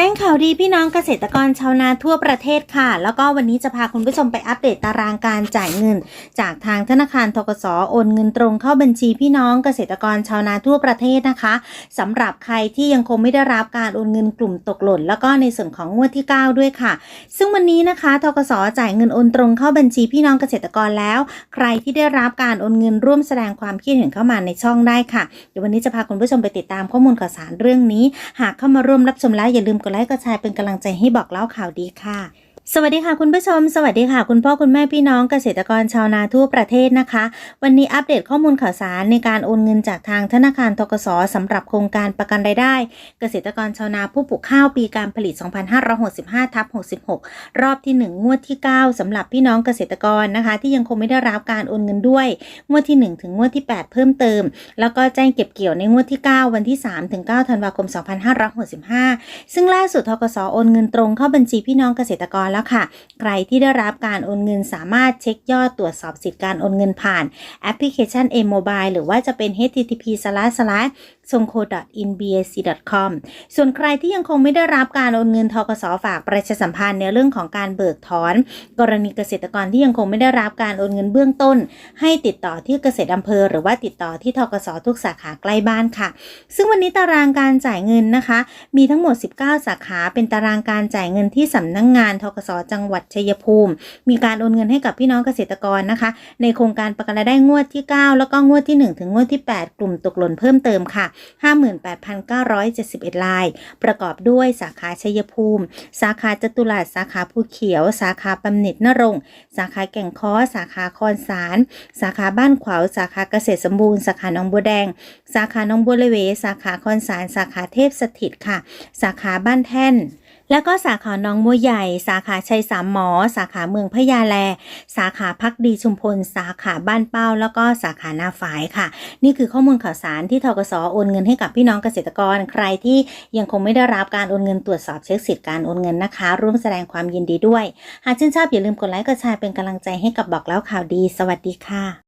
แจ้งข่าวดีพี่น้องเกษตรกรชาวนาทั่วประเทศค่ะ แล้วก็วันนี้จะพาคุณผู้ชมไปอัปเดตตารางการจ่ายเงิน จากทางธนาคารทกสโอนเงินตรงเข้าบัญชีพี่น้องเกษตรกรชาวนาทั่วประเทศนะคะสำหรับใครที่ยังคงไม่ได้รับการโอนเงินกลุ่มตกหล่น แล้วก็ในส่วนของงวดที่ 9 ด้วยค่ะ ซึ่งวันนี้นะคะทกสจ่ายเงินโอนตรงเข้าบัญชีพี่น้องเกษตรกรแล้ว ใครที่ได้รับการโอนเงินร่วมแสดงความคิดเห็นเข้ามาในช่องได้ค่ะเดี๋ยววันนี้จะพาคุณผู้ชมไปติดตามข้อมูลข่าวสารเรื่องนี้ หากเข้ามาร่วมรับชมแล้วอย่าลืมกดไลค์กดแชร์เป็นกำลังใจให้บอกเล่าข่าวดีค่ะ สวัสดีค่ะคุณผู้ชม สวัสดีค่ะ คุณพ่อคุณแม่พี่น้องเกษตรกรชาวนาทั่วประเทศนะคะ วันนี้อัปเดตข้อมูลข่าวสารในการโอนเงินจากทางธนาคารทกสสำหรับโครงการประกันรายได้ เกษตรกรชาวนาผู้ปลูกข้าวปีการผลิต 2565ทับ66 รอบที่ 1 งวดที่ 9สำหรับพี่น้องเกษตรกรนะคะ ที่ยังคงไม่ได้รับการโอนเงินด้วย งวดที่ 1 ถึงงวดที่ 8 เพิ่มเติม แล้วก็แจ้งเก็บเกี่ยวในงวดที่ 9 วันที่ 3 ถึง 9 ธันวาคม 2565 ซึ่งล่าสุดทกสโอนเงินตรงเข้าบัญชีพี่น้องเกษตรกรแล้วค่ะ ใครที่ได้รับการโอนเงินสามารถเช็คยอดตรวจสอบสิทธิการโอนเงินผ่านแอปพลิเคชัน A Mobile หรือว่าจะเป็น http s o n c o in bac com ส่วนใครที่ยังคงไม่ได้รับการโอนเงินทกสฝากประชาสัมพันธ์ในเรื่องของการเบิกถอน กรณีเกษตรกรที่ยังคงไม่ได้รับการโอนเงินเบื้องต้น ให้ติดต่อที่เกษตรอำเภอ หรือว่าติดต่อที่ทกสทุกสาขาใกล้บ้านค่ะ ซึ่งวันนี้ตารางการจ่ายเงินนะคะ มีทั้งหมด 19 สาขาเป็นตารางการจ่ายเงินที่สำนักงงานทกสจังหวัดชัยภูมิ มีการโอนเงินให้กับพี่น้องเกษตรกรนะคะ ในโครงการประกันรายได้งวดที่ 9 แล้วก็งวดที่ 1 ถึงงวดที่ 8 กลุ่มตกหล่นเพิ่มเติมค่ะ 58,971 ลาย ประกอบด้วยสาขาชัยภูมิ สาขาจตุรัสสาขาภูเขียว สาขาบำเหน็จนรงค์สาขาแก่งค้อ สาขาคอนสาร สาขาบ้านขวาว สาขาเกษตรสมบูรณ์ สาขาหนองบัวแดง สาขาหนองบัวระเว สาขาคอนสาร สาขาเทพสถิตค่ะ สาขาบ้านแท่น แล้วก็สาขาหน้องบัวใหญ่ สาขาชัยสามหมอ สาขาเมืองพะยาแล สาขาพักดีชุมพล สาขาบ้านเป้า แล้วก็สาขานาฝายค่ะ นี่คือข้อมูลข่าวสารที่ทกสโอนเงินให้กับพี่น้องเกษตรกร ใครที่ยังคงไม่ได้รับการโอนเงินตรวจสอบเช็คสิทธิ์การโอนเงินนะคะ ร่วมแสดงความยินดีด้วย หากชื่นชอบอย่าลืมกดไลค์กดแชร์เป็นกำลังใจให้กับบอกเล่าข่าวดี สวัสดีค่ะ